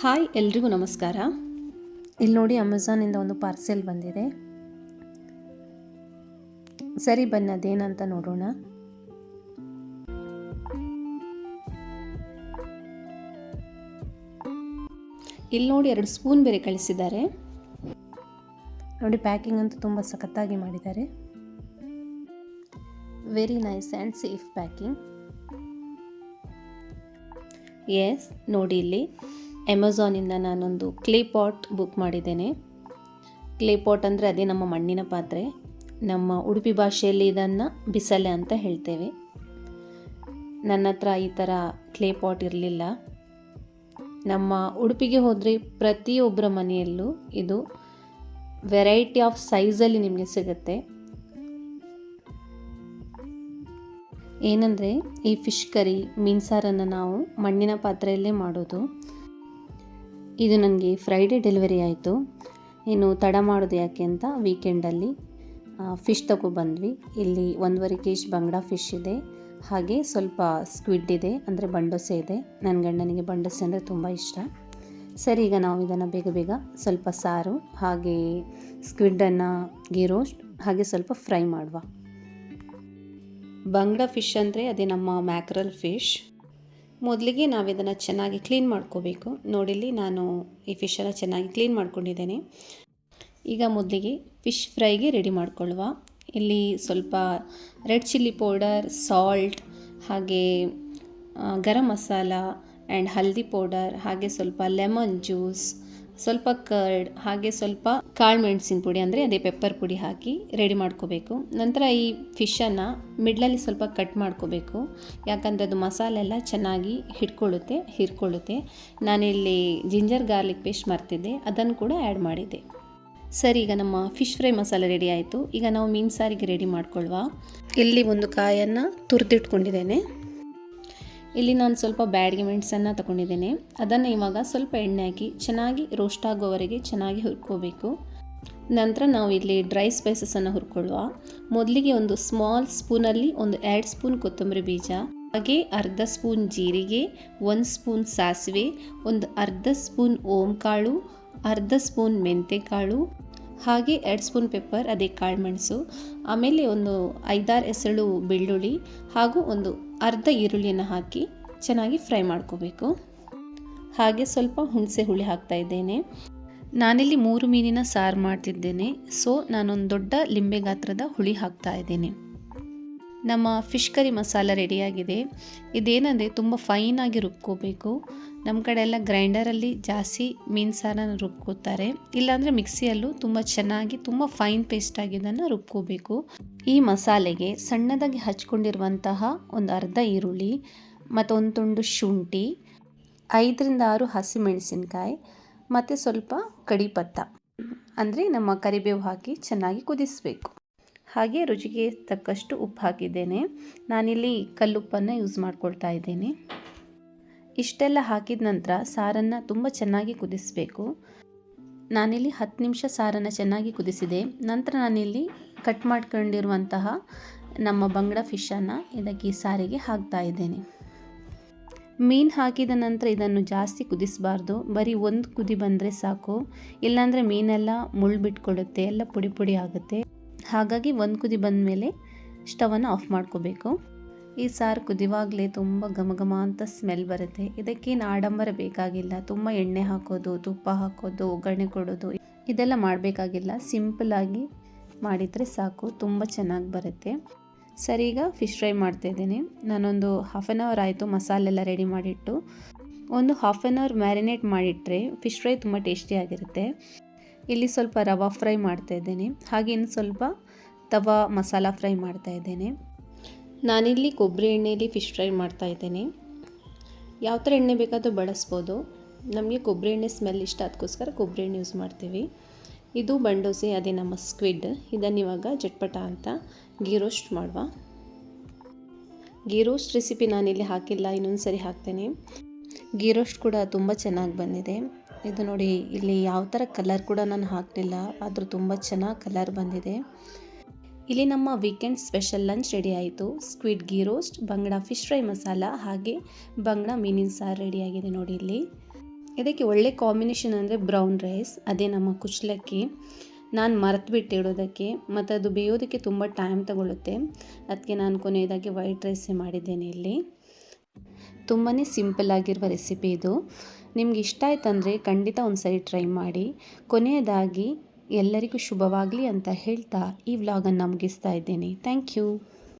Hi, ಎಲ್ರಿಗೂ ನಮಸ್ಕಾರ. ಇಲ್ಲಿ ನೋಡಿ ಅಮೆಝಾನಿಂದ ಒಂದು ಪಾರ್ಸೆಲ್ ಬಂದಿದೆ. ಸರಿ ಬನ್ನಿ, ಅದೇನಂತ ನೋಡೋಣ. ಇಲ್ಲಿ ನೋಡಿ ಎರಡು ಸ್ಪೂನ್ ಬೇರೆ ಕಳಿಸಿದ್ದಾರೆ. ನೋಡಿ ಪ್ಯಾಕಿಂಗ್ ಅಂತೂ ತುಂಬ ಸಖತ್ತಾಗಿ ಮಾಡಿದ್ದಾರೆ. Very nice and safe packing S ನೋಡಿ ಇಲ್ಲಿ. ಅಮೆಝಾನಿಂದ ನಾನೊಂದು ಕ್ಲೇ ಪಾಟ್ ಬುಕ್ ಮಾಡಿದ್ದೇನೆ. ಕ್ಲೇ ಪಾಟ್ ಅಂದರೆ ಅದೇ ನಮ್ಮ ಮಣ್ಣಿನ ಪಾತ್ರೆ. ನಮ್ಮ ಉಡುಪಿ ಭಾಷೆಯಲ್ಲಿ ಇದನ್ನು ಬಿಸಲೆ ಅಂತ ಹೇಳ್ತೇವೆ. ನನ್ನ ಹತ್ರ ಈ ಥರ ಕ್ಲೇ ಪಾಟ್ ಇರಲಿಲ್ಲ. ನಮ್ಮ ಉಡುಪಿಗೆ ಹೋದರೆ ಪ್ರತಿಯೊಬ್ಬರ ಮನೆಯಲ್ಲೂ ಇದು ವೆರೈಟಿ ಆಫ್ ಸೈಜಲ್ಲಿ ನಿಮಗೆ ಸಿಗುತ್ತೆ. ಏನಂದರೆ ಈ ಫಿಶ್ ಕರಿ ಮೀನ್ಸಾರನ್ನು ನಾವು ಮಣ್ಣಿನ ಪಾತ್ರೆಯಲ್ಲೇ ಮಾಡೋದು. ಇದು ನನಗೆ ಫ್ರೈಡೇ ಡೆಲಿವರಿ ಆಯಿತು. ಇನ್ನು ತಡ ಮಾಡೋದು ಯಾಕೆ ಅಂತ ವೀಕೆಂಡಲ್ಲಿ ಫಿಶ್ ಬಂದ್ವಿ. ಇಲ್ಲಿ ಒಂದೂವರೆ ಕೆ ಜಿ ಬಂಗಡ ಫಿಶ್ ಇದೆ. ಹಾಗೆ ಸ್ವಲ್ಪ ಸ್ಕ್ವಿಡ್ ಇದೆ, ಅಂದರೆ ಬಂಡೋಸೆ ಇದೆ. ನನ್ನ ಗಂಡನಿಗೆ ಬಂಡೋಸೆ ಅಂದರೆ ತುಂಬ ಇಷ್ಟ. ಸರಿ, ಈಗ ನಾವು ಇದನ್ನು ಬೇಗ ಬೇಗ ಸ್ವಲ್ಪ ಸಾರು, ಹಾಗೆ ಸ್ಕ್ವಿಡ್ಡನ್ನು ಗೀ ರೋಸ್ಟ್ ಹಾಗೆ ಸ್ವಲ್ಪ ಫ್ರೈ ಮಾಡುವ. ಬಂಗಡ ಫಿಶ್ ಅಂದರೆ ಅದೇ ನಮ್ಮ ಮ್ಯಾಕ್ರಲ್ ಫಿಶ್ ಮೊದಲಿಗೆ ನಾವು ಇದನ್ನು ಚೆನ್ನಾಗಿ ಕ್ಲೀನ್ ಮಾಡ್ಕೋಬೇಕು. ನೋಡಿಲ್ಲಿ ನಾನು ಈ ಫಿಶನ್ನು ಚೆನ್ನಾಗಿ ಕ್ಲೀನ್ ಮಾಡ್ಕೊಂಡಿದ್ದೇನೆ. ಈಗ ಮೊದಲಿಗೆ ಫಿಶ್ ಫ್ರೈಗೆ ರೆಡಿ ಮಾಡ್ಕೊಳ್ಳುವ. ಇಲ್ಲಿ ಸ್ವಲ್ಪ ರೆಡ್ ಚಿಲ್ಲಿ ಪೌಡರ್ ಸಾಲ್ಟ್ ಹಾಗೆ garam masala and haldi powder ಹಾಗೆ ಸ್ವಲ್ಪ ಲೆಮನ್ ಜ್ಯೂಸ್ ಸ್ವಲ್ಪ ಕರ್ಡ್, ಹಾಗೆ ಸ್ವಲ್ಪ ಕಾಳು ಮೆಣಸಿನ ಪುಡಿ ಅಂದರೆ ಅದೇ ಪೆಪ್ಪರ್ ಪುಡಿ ಹಾಕಿ ರೆಡಿ ಮಾಡ್ಕೋಬೇಕು. ನಂತರ ಈ ಫಿಶನ್ನು ಮಿಡ್ಲಲ್ಲಿ ಸ್ವಲ್ಪ ಕಟ್ ಮಾಡ್ಕೋಬೇಕು. ಯಾಕಂದರೆ ಅದು ಮಸಾಲೆ ಎಲ್ಲ ಚೆನ್ನಾಗಿ ಹಿಡ್ಕೊಳ್ಳುತ್ತೆ, ಹಿರ್ಕೊಳ್ಳುತ್ತೆ. ನಾನಿಲ್ಲಿ ಜಿಂಜರ್ ಗಾರ್ಲಿಕ್ ಪೇಸ್ಟ್ ಮರ್ತಿದ್ದೆ, ಅದನ್ನು ಕೂಡ ಆ್ಯಡ್ ಮಾಡಿದ್ದೆ. ಸರಿ, ಈಗ ನಮ್ಮ ಫಿಶ್ ಫ್ರೈ ಮಸಾಲೆ ರೆಡಿ ಆಯಿತು. ಈಗ ನಾವು ಮೀನು ಸಾರಿಗೆ ರೆಡಿ ಮಾಡ್ಕೊಳ್ವಾ. ಇಲ್ಲಿ ಒಂದು ಕಾಯನ್ನು ತುರಿದಿಟ್ಕೊಂಡಿದ್ದೇನೆ. ಇಲ್ಲಿ ನಾನು ಸ್ವಲ್ಪ ಬ್ಯಾಡ್ಗೆ ಮೆಣಸನ್ನು ತಗೊಂಡಿದ್ದೇನೆ ಅದನ್ನು ಇವಾಗ ಸ್ವಲ್ಪ ಎಣ್ಣೆ ಹಾಕಿ ಚೆನ್ನಾಗಿ ರೋಸ್ಟ್ ಆಗೋವರೆಗೆ ಚೆನ್ನಾಗಿ ಹುರ್ಕೋಬೇಕು. ನಂತರ ನಾವು ಇಲ್ಲಿ ಡ್ರೈ ಸ್ಪೈಸಸನ್ನು ಹುರ್ಕೊಳ್ಳುವ. ಮೊದಲಿಗೆ ಒಂದು ಸ್ಮಾಲ್ ಸ್ಪೂನಲ್ಲಿ ಒಂದು ಎರಡು ಸ್ಪೂನ್ ಕೊತ್ತಂಬರಿ ಬೀಜ, ಹಾಗೆ ಅರ್ಧ ಸ್ಪೂನ್ ಜೀರಿಗೆ, ಒಂದು ಸ್ಪೂನ್ ಸಾಸಿವೆ, ಒಂದು ಅರ್ಧ ಸ್ಪೂನ್ ಓಂ ಕಾಳು ಅರ್ಧ ಸ್ಪೂನ್ ಮೆಂತೆಕಾಳು, ಹಾಗೆ ಎರಡು ಸ್ಪೂನ್ ಪೆಪ್ಪರ್ ಅದೇ ಕಾಳುಮೆಣಸು ಆಮೇಲೆ ಒಂದು ಐದಾರು ಎಸಳು ಬೆಳ್ಳುಳ್ಳಿ, ಹಾಗೂ ಒಂದು ಅರ್ಧ ಈರುಳ್ಳಿಯನ್ನು ಹಾಕಿ ಚೆನ್ನಾಗಿ ಫ್ರೈ ಮಾಡ್ಕೋಬೇಕು. ಹಾಗೆ ಸ್ವಲ್ಪ ಹುಣಸೆ ಹುಳಿ ಹಾಕ್ತಾ ಇದ್ದೇನೆ. ನಾನಿಲ್ಲಿ ಮೂರು ಮೀನಿನ ಸಾರು ಮಾಡ್ತಿದ್ದೇನೆ. ಸೊ ನಾನೊಂದು ದೊಡ್ಡ ಲಿಂಬೆ ಗಾತ್ರದ ಹುಳಿ ಹಾಕ್ತಾ ಇದ್ದೇನೆ. ನಮ್ಮ ಫಿಶ್ ಕರಿ ಮಸಾಲ ರೆಡಿಯಾಗಿದೆ ಇದೇನಂದರೆ ತುಂಬ ಫೈನಾಗಿ ರುಬ್ಕೋಬೇಕು. ನಮ್ಮ ಕಡೆ ಎಲ್ಲ ಗ್ರೈಂಡರಲ್ಲಿ ಜಾಸ್ತಿ ಮೀನು ಸಾರನ್ನು ರುಬ್ಕೋತಾರೆ. ಇಲ್ಲಾಂದರೆ ಮಿಕ್ಸಿಯಲ್ಲೂ ತುಂಬ ಚೆನ್ನಾಗಿ, ತುಂಬ ಫೈನ್ ಪೇಸ್ಟಾಗಿ ಇದನ್ನು ರುಬ್ಕೋಬೇಕು. ಈ ಮಸಾಲೆಗೆ ಸಣ್ಣದಾಗಿ ಹಚ್ಕೊಂಡಿರುವಂತಹ ಒಂದು ಅರ್ಧ ಈರುಳ್ಳಿ ಮತ್ತು ಒಂದು ತುಂಡು ಶುಂಠಿ, ಐದರಿಂದ ಆರು ಹಸಿಮೆಣಸಿನ್ಕಾಯಿ, ಮತ್ತು ಸ್ವಲ್ಪ ಕಡಿಪತ್ತ ಅಂದರೆ ನಮ್ಮ ಕರಿಬೇವು ಹಾಕಿ ಚೆನ್ನಾಗಿ ಕುದಿಸಬೇಕು. ಹಾಗೆ ರುಚಿಗೆ ತಕ್ಕಷ್ಟು ಉಪ್ಪು ಹಾಕಿದ್ದೇನೆ ನಾನಿಲ್ಲಿ ಕಲ್ಲುಪ್ಪನ್ನು ಯೂಸ್ ಮಾಡ್ಕೊಳ್ತಾ ಇದ್ದೇನೆ. ಇಷ್ಟೆಲ್ಲ ಹಾಕಿದ ನಂತರ ಸಾರನ್ನು ತುಂಬ ಚೆನ್ನಾಗಿ ಕುದಿಸಬೇಕು. ನಾನಿಲ್ಲಿ ಹತ್ತು ನಿಮಿಷ ಸಾರನ್ನು ಚೆನ್ನಾಗಿ ಕುದಿಸಿದೆ. ನಂತರ ನಾನಿಲ್ಲಿ ಕಟ್ ಮಾಡ್ಕೊಂಡಿರುವಂತಹ ನಮ್ಮ ಬಂಗಡ ಫಿಶನ್ನು ಇದಕ್ಕೆ ಸಾರಿಗೆ ಹಾಕ್ತಾ ಇದ್ದೇನೆ. ಮೀನು ಹಾಕಿದ ನಂತರ ಇದನ್ನು ಜಾಸ್ತಿ ಕುದಿಸಬಾರ್ದು. ಬರೀ ಒಂದು ಕುದಿ ಬಂದರೆ ಸಾಕು. ಇಲ್ಲಾಂದರೆ ಮೀನೆಲ್ಲ ಮುಳ್ಳು ಬಿಟ್ಕೊಡುತ್ತೆ ಎಲ್ಲ ಪುಡಿ ಪುಡಿ ಆಗುತ್ತೆ. ಹಾಗಾಗಿ ಒಂದು ಕುದಿ ಬಂದ ಮೇಲೆ ಸ್ಟವನ್ನು ಆಫ್ ಮಾಡ್ಕೋಬೇಕು. ಈ ಸಾರು ಕುದಿವಾಗಲೇ ತುಂಬ ಘಮ ಘಮ ಅಂತ ಸ್ಮೆಲ್ ಬರುತ್ತೆ. ಇದಕ್ಕೇನು ಆಡಂಬರ ಬೇಕಾಗಿಲ್ಲ. ತುಂಬ ಎಣ್ಣೆ ಹಾಕೋದು, ತುಪ್ಪ ಹಾಕೋದು, ಒಗ್ಗರಣೆ ಕೊಡೋದು, ಇದೆಲ್ಲ ಮಾಡಬೇಕಾಗಿಲ್ಲ. ಸಿಂಪಲಾಗಿ ಮಾಡಿದರೆ ಸಾಕು. ತುಂಬ ಚೆನ್ನಾಗಿ ಬರುತ್ತೆ. ಸರಿ, ಈಗ ಫಿಶ್ ಫ್ರೈ ಮಾಡ್ತಾ ಇದ್ದೀನಿ. ನಾನೊಂದು ಹಾಫ್ ಆನ್ ಅವರ್ ಆಯಿತು ಮಸಾಲೆಲ್ಲ ರೆಡಿ ಮಾಡಿಟ್ಟು. ಒಂದು ಹಾಫ್ ಆನ್ ಅವರ್ ಮ್ಯಾರಿನೇಟ್ ಮಾಡಿಟ್ರೆ ಫಿಶ್ ಫ್ರೈ ತುಂಬ ಟೇಸ್ಟಿಯಾಗಿರುತ್ತೆ ಇಲ್ಲಿ ಸ್ವಲ್ಪ ರವಾ ಫ್ರೈ ಮಾಡ್ತಾಯಿದ್ದೇನೆ ಹಾಗೆ ಇನ್ನು ಸ್ವಲ್ಪ ತವಾ ಮಸಾಲ ಫ್ರೈ ಮಾಡ್ತಾ ಇದ್ದೇನೆ. ನಾನಿಲ್ಲಿ ಕೊಬ್ಬರಿ ಎಣ್ಣೆಯಲ್ಲಿ ಫಿಶ್ ಫ್ರೈ ಮಾಡ್ತಾ ಇದ್ದೇನೆ. ಯಾವ ಥರ ಎಣ್ಣೆ ಬೇಕಾದರೂ ಬಳಸ್ಬೋದು. ನಮಗೆ ಕೊಬ್ಬರಿ ಎಣ್ಣೆ ಸ್ಮೆಲ್ ಇಷ್ಟ ಅದಕ್ಕೋಸ್ಕರ ಕೊಬ್ಬರಿ ಎಣ್ಣೆ ಯೂಸ್ ಮಾಡ್ತೀವಿ. ಇದು ಬಂಡೋಸಿ, ಅದೇ ನಮ್ಮ ಸ್ಕ್ವಿಡ್. ಇದನ್ನು ಇವಾಗ ಜಟ್ಪಟ ಅಂತ ಗೀ ರೋಸ್ಟ್ ಮಾಡುವ. ಗೀ ರೋಸ್ಟ್ ರೆಸಿಪಿ ನಾನಿಲ್ಲಿ ಹಾಕಿಲ್ಲ ಇನ್ನೊಂದು ಸರಿ ಹಾಕ್ತೇನೆ. ಗೀ ರೋಸ್ಟ್ ಕೂಡ ತುಂಬ ಚೆನ್ನಾಗಿ ಬಂದಿದೆ. ಇದು ನೋಡಿ, ಇಲ್ಲಿ ಯಾವ ಥರ ಕಲರ್ ಕೂಡ ನಾನು ಹಾಕಲಿಲ್ಲ, ಆದರೂ ತುಂಬ ಚೆನ್ನಾಗಿ ಕಲರ್ ಬಂದಿದೆ. ಇಲ್ಲಿ ನಮ್ಮ ವೀಕೆಂಡ್ ಸ್ಪೆಷಲ್ ಲಂಚ್ ರೆಡಿ ಆಯಿತು. ಸ್ಕ್ವಿಡ್ ಗೀ ರೋಸ್ಟ್ ಬಂಗಡ ಫಿಶ್ ಫ್ರೈ ಮಸಾಲ, ಹಾಗೆ ಬಂಗಡ ಮೀನಿನ ಸಾರು ರೆಡಿಯಾಗಿದೆ ನೋಡಿ ಇಲ್ಲಿ. ಇದಕ್ಕೆ ಒಳ್ಳೆ ಕಾಂಬಿನೇಷನ್ ಅಂದರೆ ಬ್ರೌನ್ ರೈಸ್ ಅದೇ ನಮ್ಮ ಕುಚ್ಚಲಕ್ಕಿ. ನಾನು ಮರೆತು ಇಡೋದಕ್ಕೆ, ಮತ್ತು ಅದು ಬೇಯೋದಕ್ಕೆ ತುಂಬ ಟೈಮ್ ತಗೊಳ್ಳುತ್ತೆ ಅದಕ್ಕೆ ನಾನು ಕೊನೆಯದಾಗಿ ವೈಟ್ ರೈಸೇ ಮಾಡಿದ್ದೇನೆ ಇಲ್ಲಿ. ತುಂಬಾ ಸಿಂಪಲ್ ಆಗಿರುವ ರೆಸಿಪಿ ಇದು. ನಿಮ್ಗೆ ಇಷ್ಟ ಆಯ್ತಂದರೆ ಖಂಡಿತ ಒಂದು ಸರಿ ಟ್ರೈ ಮಾಡಿ. ಕೊನೆಯದಾಗಿ ಎಲ್ಲರಿಗೂ ಶುಭವಾಗಲಿ ಅಂತ ಹೇಳ್ತಾ ಈ ವ್ಲಾಗನ್ನು ಮುಗಿಸ್ತಾ ಇದ್ದೇನೆ. Thank you